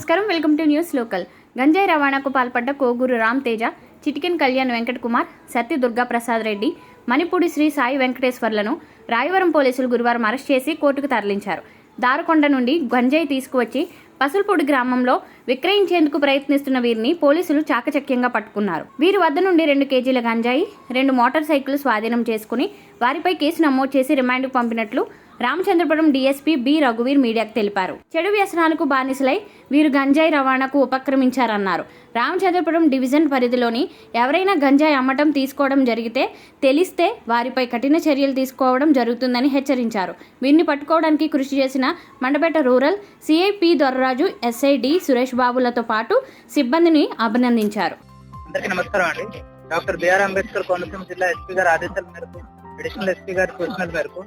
నమస్కారం. Welcome to news local. గంజాయి రవాణాకు పాల్పడ్డ కోగూరు రామ్ తేజ చిటికెన్ కళ్యాణ్ వెంకట్ కుమార్ సత్య దుర్గా ప్రసాద్ రెడ్డి మణిపూడి శ్రీ సాయి వెంకటేశ్వర్లను రాయవరం పోలీసులు గురువారం అరెస్ట్ చేసి కోర్టుకు తరలించారు. దారకొండ నుండి గంజాయి తీసుకువచ్చి పసులపూడి గ్రామంలో విక్రయించేందుకు ప్రయత్నిస్తున్న వీరిని పోలీసులు చాకచక్యంగా పట్టుకున్నారు. వీరి వద్ద నుండి రెండు కేజీల గంజాయి రెండు మోటార్ సైకిల్ స్వాధీనం చేసుకుని వారిపై కేసు నమోదు చేసి రిమాండ్కు పంపినట్లు రామచంద్రపురం డీఎస్పీ బి రఘువీర్ మీడియాకు తెలిపారు. చెడు వ్యసనాలకు బానిసలై వీరు గంజాయి రవాణాకు ఉపక్రమించారన్నారు. రామచంద్రపురం డివిజన్ పరిధిలోని ఎవరైనా గంజాయి అమ్మటం తీసుకోవడం జరిగితే తెలిస్తే వారిపై కఠిన చర్యలు తీసుకోవడం జరుగుతుందని హెచ్చరించారు. వీరిని పట్టుకోవడానికి కృషి చేసిన Mandapeta rural CI P SI D SI D Suresh బాబులతో పాటు సిబ్బందిని అభినందించారు. అందరికీ నమస్కారం అండి. డాక్టర్ బిఆర్ అంబేద్కర్ కోనసీమ జిల్లా ఎస్పీ గారి ఆదేశాల మేరకు అడిషనల్ ఎస్పీ గారి సూచనల మేరకు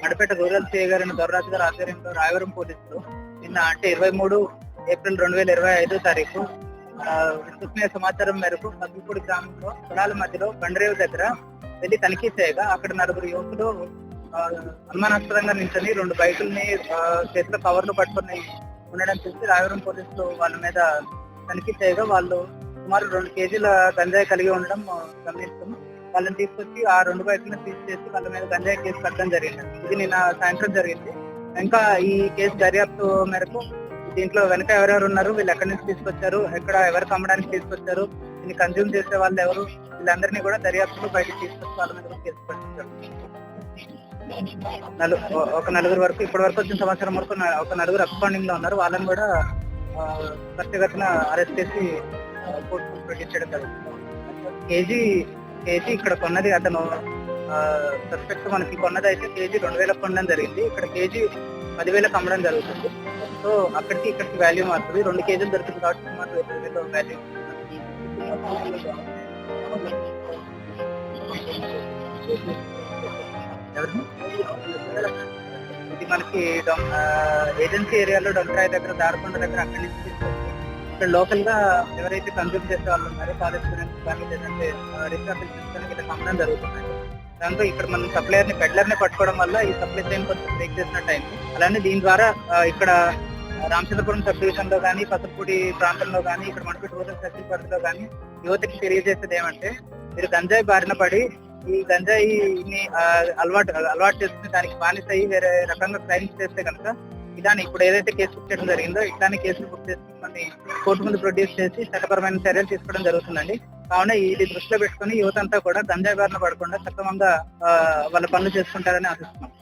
మడపేట రూరల్ సిఐ గారిని దొరరాజు గారి ఆధ్వర్యంలో రాయవరం పోలీసులు నిన్న అంటే ఇరవై మూడు ఏప్రిల్ రెండు వేల ఇరవై ఐదో తారీఖు విశ్వసనీయ సమాచారం మేరకు పద్మపూడి గ్రామంలో పొలాల మధ్యలో బండరేవు దగ్గర వెళ్ళి తనిఖీ చేయగా అక్కడ నలుగురు యువకులు ఆ, అనుమానాస్పదంగా నించొని రెండు బైకుల్ని చేతిలో కవర్లు పట్టుకుని ఉండడం చూసి రాయవరం పోలీసులు వాళ్ళ మీద తనిఖీ చేయగా వాళ్ళు సుమారు రెండు కేజీల గంజాయి కలిగి ఉండడం గమనిస్తున్నాం. వాళ్ళని తీసుకొచ్చి ఆ రెండు బైకులను సీజ్ చేసి వాళ్ళ మీద గంజాయి కేసు కట్టడం జరిగింది. ఇది నిన్న సాయంత్రం జరిగింది. ఇంకా ఈ కేసు దర్యాప్తు మేరకు దీంట్లో వెనక ఎవరెవరు ఉన్నారు? వీళ్ళు ఎక్కడి నుంచి తీసుకొచ్చారు? ఎక్కడ ఎవరు అమ్మడానికి తీసుకొచ్చారు? దీన్ని కన్జ్యూమ్ చేసే వాళ్ళు ఎవరు? వీళ్ళందరినీ కూడా దర్యాప్తులో బయటకు తీసుకొచ్చి వాళ్ళ మీద కేసు పెట్టించారు ఒక నలుగురు వరకు ఇప్పటి వరకు వచ్చిన సంవత్సరం వరకు ఒక నలుగురు అబ్స్కాండింగ్లో ఉన్నారు. వాళ్ళని కూడా ఆ, అరెస్ట్ చేసి కోర్టు ప్రొడ్యూస్ జరుగుతుంది. కేజీ కేజీ ఇక్కడ కొన్నది అతను సస్పెక్ట్ మనకి కొన్నది అయితే కేజీ రెండు వేలకు కొనడం జరిగింది. ఇక్కడ కేజీ పదివేలకు అమ్మడం జరుగుతుంది. సో అక్కడికి ఇక్కడికి వాల్యూ మారుతుంది. రెండు కేజీలు దొరుకుతుంది కాబట్టి సుమారు ఇరవై వేలు వాల్యూ ఇది మనకి ఏజెన్సీ ఏరియాలో డొంకరాయి దగ్గర దారకొండ దగ్గర అక్కడి నుంచి ఇక్కడ లోకల్గా ఎవరైతే కన్సూమ్ చేసే వాళ్ళు ఉన్నారో కాలేజ్ స్టూడెంట్స్ కానీ లేదంటే రిసార్ట్ తీసుకొని ఇలా అమ్మడం జరుగుతున్నాయి దాంతో ఇక్కడ మనం సప్లయర్ని పెడ్లర్ని పట్టుకోవడం వల్ల ఈ సప్లై చైన్ కొంచెం బ్రేక్ చేసినట్టు అయింది అలానే దీని ద్వారా ఇక్కడ రామచంద్రపురం సబ్ డివిజన్లో కానీ పసపూడి ప్రాంతంలో కానీ ఇక్కడ మనకి రూరల్ సర్కిల్ పరిధిలో కానీ యువతకి తెలియజేసేది ఏమంటే మీరు గంజాయి బారిన పడి ఈ గంజాయిని అలవాటు అలవాటు చేసుకుని దానికి బానిస అయ్యి వేరే రకంగా క్రైమ్స్ చేస్తే కనుక ఇదాని ఇప్పుడు ఏదైతే కేసు బుక్ చేయడం జరిగిందో ఇట్లానే కేసులు బుక్ చేసుకుని కోర్టు ముందు ప్రొడ్యూస్ చేసి చట్టపరమైన చర్యలు తీసుకోవడం జరుగుతుందండి. కావున ఇది దృష్టిలో పెట్టుకుని యువత అంతా కూడా గంజాయి బారిన పడకుండా సక్రమంగా వాళ్ళ పనులు చేసుకుంటారని ఆశిస్తున్నాం.